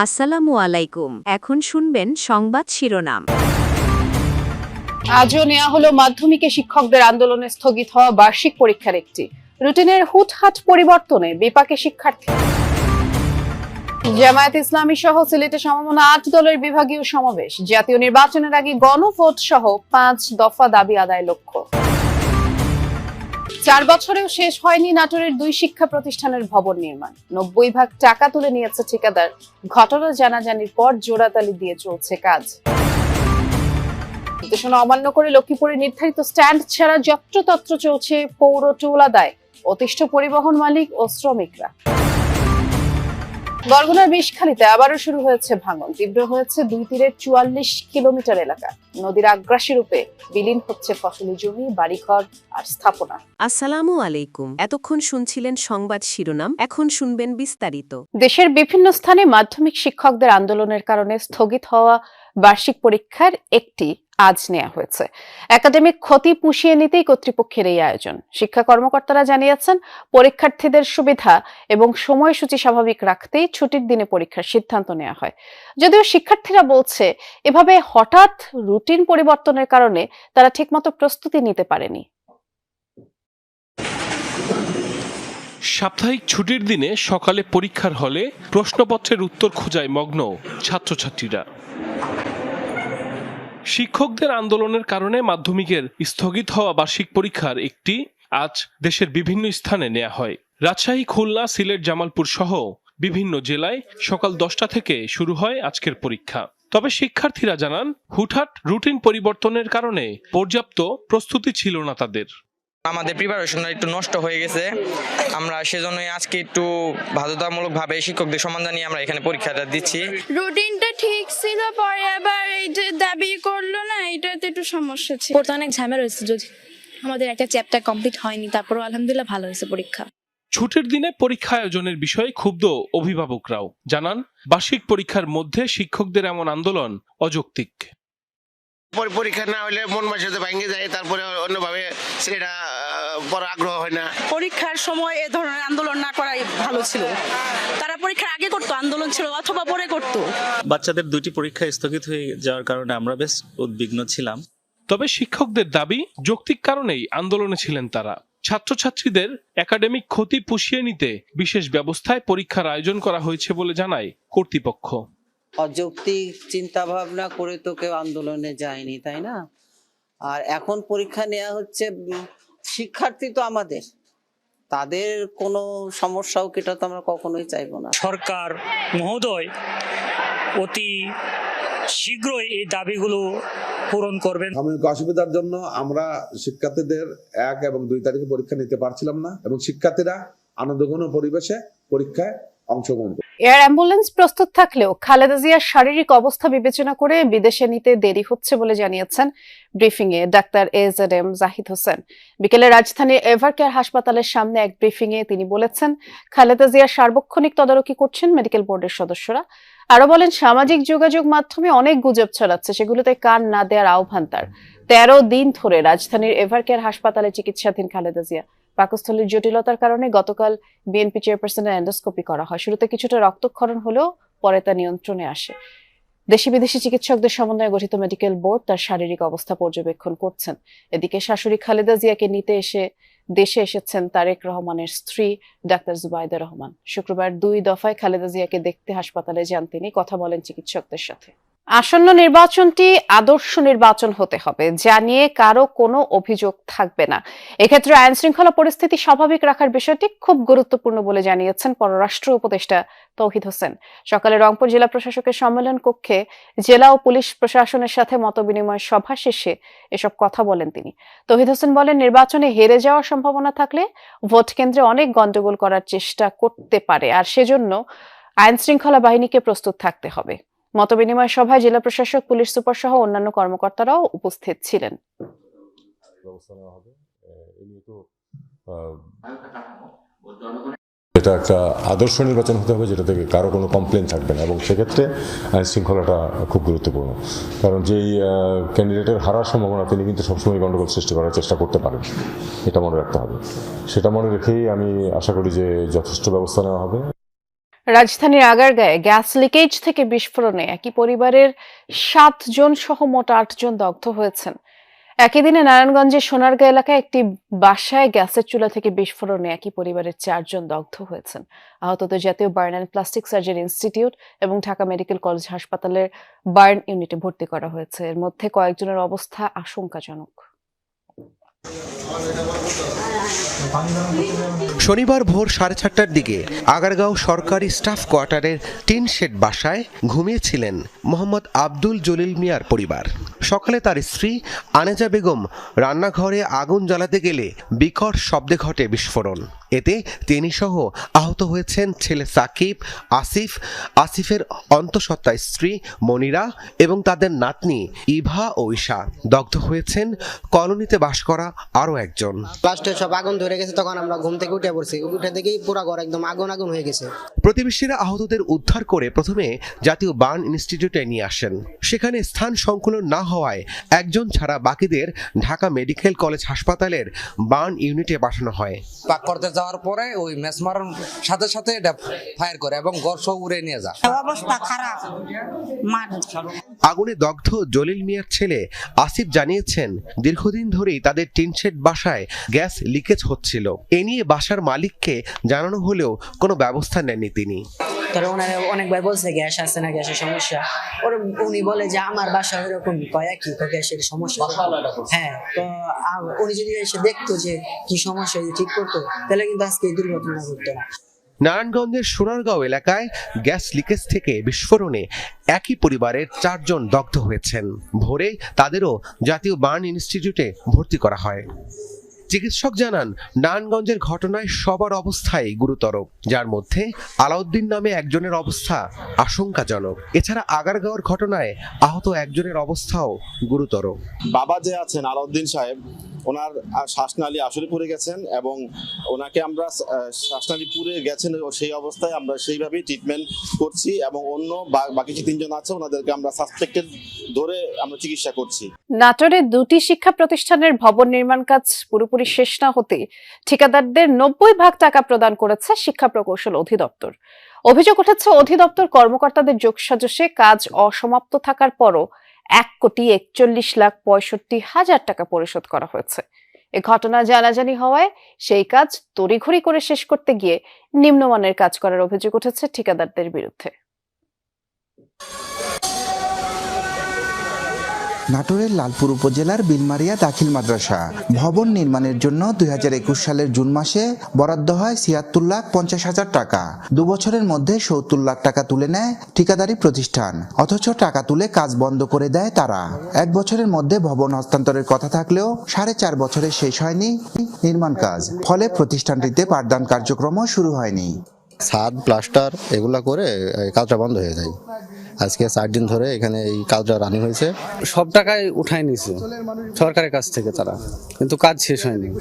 আসসালামু আলাইকুম। এখন শুনবেন সংবাদ শিরোনাম। আজও নেওয়া হলো মাধ্যমিকে শিক্ষকদের আন্দোলনে স্থগিত হওয়া বার্ষিক পরীক্ষার একটি। রুটিনের হুটহাট পরিবর্তনে বিপাকে শিক্ষার্থী। জামায়াত ইসলামী সহ সিলেটে সমমনা আট দলের বিভাগীয় সমাবেশ। জাতীয় নির্বাচনের আগে গণভোট সহ পাঁচ দফা দাবি আদায় লক্ষ্য। চার বছরেও শেষ হয়নি নাটোরের দুই শিক্ষা প্রতিষ্ঠানের ভবন নির্মাণ। নব্বই ভাগ টাকা তুলে নিয়েছে ঠিকাদার। ঘটনা জানাজানির পর জোড়াতালি দিয়ে চলছে কাজ। নির্দেশনা অমান্য করে লক্ষ্মীপুরে নির্ধারিত স্ট্যান্ড ছাড়া যত্রতত্র চলছে পৌর টোলাদায়। অতিষ্ঠ পরিবহন মালিক ও শ্রমিকরা। বরগুনার বিষখালীতে আবারও শুরু হয়েছে ভাঙন। তীব্র হয়েছে দুই তীরের চুয়াল্লিশ কিলোমিটার এলাকা। নদীর আগ্রাসী রূপে বিলীন হচ্ছে ফসলি জমি বাড়িঘর আর স্থাপনা। আসসালামু আলাইকুম। এতক্ষণ শুনছিলেন সংবাদ শিরোনাম এখন শুনবেন বিস্তারিত। দেশের বিভিন্ন স্থানে মাধ্যমিক শিক্ষকদের আন্দোলনের কারণে স্থগিত হওয়া বার্ষিক পরীক্ষার একটি আজ নেওয়া হয়েছে। একাডেমিক ক্ষতি পুষিয়ে নিতেই কর্তৃপক্ষের এই আয়োজন। শিক্ষা কর্মকর্তারা জানিয়েছেন, পরীক্ষার্থীদের সুবিধা এবং সময়সূচি স্বাভাবিক রাখতেই ছুটির দিনে পরীক্ষার সিদ্ধান্ত নেওয়া হয়। যদিও শিক্ষার্থীরা বলছে, এভাবে হঠাৎ রুটিন পরিবর্তনের কারণে তারা ঠিকমতো প্রস্তুতি নিতে পারেনি। সাপ্তাহিক ছুটির দিনে সকালে পরীক্ষার হলে প্রশ্নপত্রের উত্তর খোঁজায় মগ্ন ছাত্রছাত্রীরা। শিক্ষকদের আন্দোলনের কারণে মাধ্যমিকের স্থগিত হওয়া বার্ষিক পরীক্ষার একটি আজ দেশের বিভিন্ন স্থানে নেওয়া হয়। রাজশাহী, খুলনা, সিলেট, জামালপুর সহ বিভিন্ন জেলায় সকাল দশটা থেকে শুরু হয় আজকের পরীক্ষা। তবে শিক্ষার্থীরা জানান, হুটহাট রুটিন পরিবর্তনের কারণে পর্যাপ্ত প্রস্তুতি ছিল না তাদের। আমাদের প্রিপারেশনটা একটু নষ্ট হয়ে গেছে। আমরা সেজন্যই আজকে একটু বাধ্যতামূলকভাবে শিক্ষকদের সম্মান জানিয়ে আমরা এখানে পরীক্ষাটা দিচ্ছি। রুটিনটা ঠিক ছিল পরে আবার এই যে দাবি করল না এটাতে একটু সমস্যা ছিল। পড়তে অনেক ঝামেলা হয়েছে যদি আমাদের একটা চ্যাপ্টার কমপ্লিট হয়নি তারপরও আলহামদুলিল্লাহ ভালো হয়েছে পরীক্ষা। ছুটির দিনে পরীক্ষা আয়োজনের বিষয়ে ক্ষুব্ধ অভিভাবকরাও জানান বার্ষিক পরীক্ষার মধ্যে শিক্ষকদের এমন আন্দোলন অযৌক্তিক। পরীক্ষা না হলে মন মাসে ভেঙে যায় তারপরে অন্যভাবে ছেলেটা আগ্রহ হয় না। পরীক্ষার সময় এ ধরনের আন্দোলন না করাই ভালো ছিল। তারা পরীক্ষার আগে করতো আন্দোলন ছিল অথবা পরে করতো। বাচ্চাদের দুটি পরীক্ষা স্থগিত হয়ে যাওয়ার কারণে আমরা বেশ উদ্বিগ্ন ছিলাম। তবে শিক্ষকদের দাবি যৌক্তিক কারণেই আন্দোলনে ছিলেন তারা। ছাত্রছাত্রীদের একাডেমিক ক্ষতি পুষিয়ে নিতে বিশেষ ব্যবস্থায় পরীক্ষার আয়োজন করা হয়েছে বলে জানায় কর্তৃপক্ষ। অযৌক্তিক চিন্তা ভাবনা করে তো কেউ আন্দোলনে যায়নি তাই না? আর এখন পরীক্ষা নেওয়া হচ্ছে শিক্ষার্থী তো আমাদের। তাদের কোনো সমস্যা হোক এটা তো আমরা কখনোই চাইব না। সরকার মহোদয় অতি শীঘ্রই এই দাবিগুলো পূরণ করবেন। সাময়িক অসুবিধার জন্য আমরা শিক্ষার্থীদের এক এবং দুই তারিখে পরীক্ষা নিতে পারছিলাম না এবং শিক্ষার্থীরা আনন্দঘন পরিবেশে পরীক্ষায় অংশগ্রহণ করে এয়ার অ্যাম্বুলেন্স প্রস্তুত থাকলেও খালেদা জিয়ার শারীরিক অবস্থা বিবেচনা করে বিদেশে নিতে দেরি হচ্ছে বলে জানিয়েছেন briefing A doctor A Z M Zahid Hossain. বিকেলে রাজধানীর এভারকেয়ার হাসপাতালের সামনে এক ব্রিফিং এ তিনি বলেছেন, খালেদা জিয়ার সার্বক্ষণিক তদারকি করছেন মেডিকেল বোর্ডের সদস্যরা। আরও বলেন, সামাজিক যোগাযোগ মাধ্যমে অনেক গুজব ছড়াচ্ছে, সেগুলোতে কান না দেওয়ার আহ্বান তার। তেরো দিন ধরে রাজধানীর এভারকেয়ার হাসপাতালে চিকিৎসাধীন খালেদা জিয়া। পাকস্থলীর জটিলতার কারণে গতকাল বিএনপি চেয়ারপারসনের এন্ডোস্কোপি করা হয়। শুরুতে কিছুটা রক্তক্ষরণ হলেও পরে তা নিয়ন্ত্রণে আসে। দেশি বিদেশি চিকিৎসকদের সমন্বয়ে গঠিত মেডিকেল বোর্ড তার শারীরিক অবস্থা পর্যবেক্ষণ করছেন। এদিকে শাশুড়ি খালেদা জিয়াকে নিতে এসে দেশে এসেছেন তারেক রহমানের স্ত্রী ডাক্তার জুবাইদা রহমান। শুক্রবার দুই দফায় খালেদা জিয়াকে দেখতে হাসপাতালে যান তিনি। কথা বলেন চিকিৎসকদের সাথে। আসন্ন নির্বাচনটি আদর্শ নির্বাচন হতে হবে, যা নিয়ে কারও কোনো অভিযোগ থাকবে না। এক্ষেত্রে আইন শৃঙ্খলা পরিস্থিতি স্বাভাবিক রাখার বিষয়টি খুব গুরুত্বপূর্ণ বলে জানিয়েছেন পররাষ্ট্র উপদেষ্টা তৌহিদ হোসেন। সকালে রংপুর জেলা প্রশাসকের সম্মেলন কক্ষে জেলা ও পুলিশ প্রশাসনের সাথে মতবিনিময় সভা শেষে এসব কথা বলেন তিনি। তৌহিদ হোসেন বলেন, নির্বাচনে হেরে যাওয়ার সম্ভাবনা থাকলে ভোট কেন্দ্রে অনেক গন্ডগোল করার চেষ্টা করতে পারে, আর সেজন্য আইন শৃঙ্খলা বাহিনীকে প্রস্তুত থাকতে হবে। মতবিনিময় সভায় জেলা প্রশাসক পুলিশ সুপার সহ অন্যান্য কর্মকর্তারাও উপস্থিত ছিলেন। ব্যবস্থা নেওয়া হবে। এ তো এটা একটা আদর্শ নির্বাচন হতে হবে যেটা থেকে কারও কোনো কমপ্লেন থাকবে না এবং সেক্ষেত্রে আইন শৃঙ্খলাটা খুব গুরুত্বপূর্ণ। কারণ যেই ক্যান্ডিডেটের হারার সম্ভাবনা তিনি কিন্তু সবসময় গণ্ডগোল সৃষ্টি করার চেষ্টা করতে পারেন। এটা মনে রাখতে হবে। সেটা মনে রেখেই আমি আশা করি যে যথেষ্ট ব্যবস্থা নেওয়া হবে। রাজধানীর আগারগাঁয়ে গ্যাস লিকেজ থেকে বিস্ফোরণে একই পরিবারের সাতজন সহ মোট আটজন দগ্ধ হয়েছেন। একই দিনে নারায়ণগঞ্জের সোনারগাঁ এলাকায় একটি বাসায় গ্যাসের চুলা থেকে বিস্ফোরণে একই পরিবারের চারজন দগ্ধ হয়েছেন। আহতদের জাতীয় burn and plastic surgery institute এবং ঢাকা মেডিকেল কলেজ হাসপাতালের বার্ন ইউনিটে ভর্তি করা হয়েছে। এর মধ্যে কয়েকজনের অবস্থা আশঙ্কাজনক। শনিবার ভোর সাড়ে চারটার দিকে আগারগাঁও সরকারি স্টাফ কোয়ার্টারের টিন শেড বাসায় ঘুমিয়েছিলেন মোহাম্মদ আব্দুল জলিল মিয়ার পরিবার। সকালে তার স্ত্রী আনেজা বেগম রান্নাঘরে আগুন জ্বালাতে গেলে বিকট শব্দে ঘটে বিস্ফোরণ। এতে তিনি সহ আহত হয়েছেন ছেলে সাকিব আসিফ আসিফের অন্তঃসত্ত্বা স্ত্রী মনিরা এবং তাদের নাতনি ইভা ও ঈশা। দগ্ধ হয়েছেন কলোনিতে বাস করা আরও একজন। লাস্টে সব আগুন ধরে গেছে তখন আমরা ঘুম থেকে উঠে পড়ছি। উঠে দেখি পুরা ঘর একদম আগুন আগুন হয়ে গেছে। প্রতিবেশীরা আহতদের উদ্ধার করে প্রথমে জাতীয় বার্ন ইনস্টিটিউটে নিয়ে আসেন। সেখানে স্থান সংকুলন না হওয়ায় একজন ছাড়া বাকিদের ঢাকা মেডিকেল কলেজ হাসপাতালের বার্ন ইউনিটে পাঠানো হয়। পাক করতে যাওয়ার পরে ওই ম্যাচ মারার সাথে সাথে এটা ফায়ার করে এবং সহ উড়ে নিয়ে যায়। অবস্থা খারাপ। আগুনে দগ্ধ জলিল মিয়ার ছেলে আসিফ জানিয়েছেন দীর্ঘদিন ধরেই তাদের টিনশেড বাসায় গ্যাস লিকেজ হচ্ছিল। এ নিয়ে বাসার মালিককে জানানো হলেও কোনো ব্যবস্থা নেননি তিনি। তোর ওনারা অনেকবার বলছে গ্যাস আছে না গ্যাসের সমস্যা? ওর উনি বলে যে আমার বাসা ওইরকম কয়া কি তো গ্যাসের সমস্যা? হ্যাঁ তো উনি যদি এসে দেখতো যে কি সমস্যা ঠিক করতো তাহলে কিন্তু আজকে এই দুর্ঘটনা ঘটতো না নারায়ণগঞ্জের সোনারগাঁও এলাকায় গ্যাস লিকেজ থেকে বিস্ফোরণে একই পরিবারের চারজন দগ্ধ হয়েছেন। ভোরে তাদেরও জাতীয় বার্ন ইনস্টিটিউটে ভর্তি করা হয়। চিকিৎসক জানান নারায়ণগঞ্জের ঘটনায় সবার অবস্থাই গুরুতর যার মধ্যে আলাউদ্দিন নামে একজনের অবস্থা আশঙ্কাজনক। এছাড়া আগারগাঁওয়ের ঘটনায় আহত একজনের অবস্থাও গুরুতর। বাবা যে আছেন আলাউদ্দিন সাহেব ওনার শ্বাসনালী আসলে পুড়ে গেছেন এবং ওনাকে আমরা শ্বাসনালী পুড়ে গেছেন সেই অবস্থায় আমরা সেইভাবেই ট্রিটমেন্ট করছি এবং অন্য বাকি যে তিনজন আছে ওনাদেরকে আমরা সাসপেক্টেড ধরে আমরা চিকিৎসা করছি। নাটোরে দুটি শিক্ষা প্রতিষ্ঠানের ভবন নির্মাণ কাজ পুরোপুরি শেষ না হতে ঠিকাদারদের নব্বই ভাগ টাকা প্রদান করেছে শিক্ষা প্রকৌশল অধিদপ্তর। অভিযোগ উঠেছে, অধিদপ্তর কর্মকর্তাদের যোগসাজশে কাজ অসমাপ্ত থাকার পরও এক কোটি একচল্লিশ লাখ পঁয়ষট্টি হাজার টাকা পরিশোধ করা হয়েছে। এ ঘটনা জানাজানি হওয়ায় সেই কাজ তড়িঘড়ি করে শেষ করতে গিয়ে নিম্নমানের কাজ করার অভিযোগ উঠেছে ঠিকাদারদের বিরুদ্ধে। নাটোরের লালপুর উপজেলার বিলমারিয়া দাখিল মাদ্রাসা। ভবন নির্মাণের জন্য দু হাজার একুশ সালের জুন মাসে বরাদ্দ হয় ছিয়াত্তর লাখ পঞ্চাশ হাজার টাকা। দু বছরের মধ্যে সত্তর লাখ টাকা তুলে নেয় ঠিকাদারি প্রতিষ্ঠান, অথচ টাকা তুলে কাজ বন্ধ করে দেয় তারা। এক বছরের মধ্যে ভবন হস্তান্তরের কথা থাকলেও সাড়ে চার বছরে শেষ হয়নি নির্মাণ কাজ। ফলে প্রতিষ্ঠানটিতে পাঠদান কার্যক্রমও শুরু হয়নি। ছাদ, প্লাস্টার, এগুলা করে কাজটা বন্ধ হয়ে যায়। আজকে চার দিন ধরে এখানে এই কাজটা রানিং হয়েছে। সব টাকায় উঠায় নিছে। সরকারের কাছ থেকে তারা। কিন্তু কাজ শেষ হয়নি।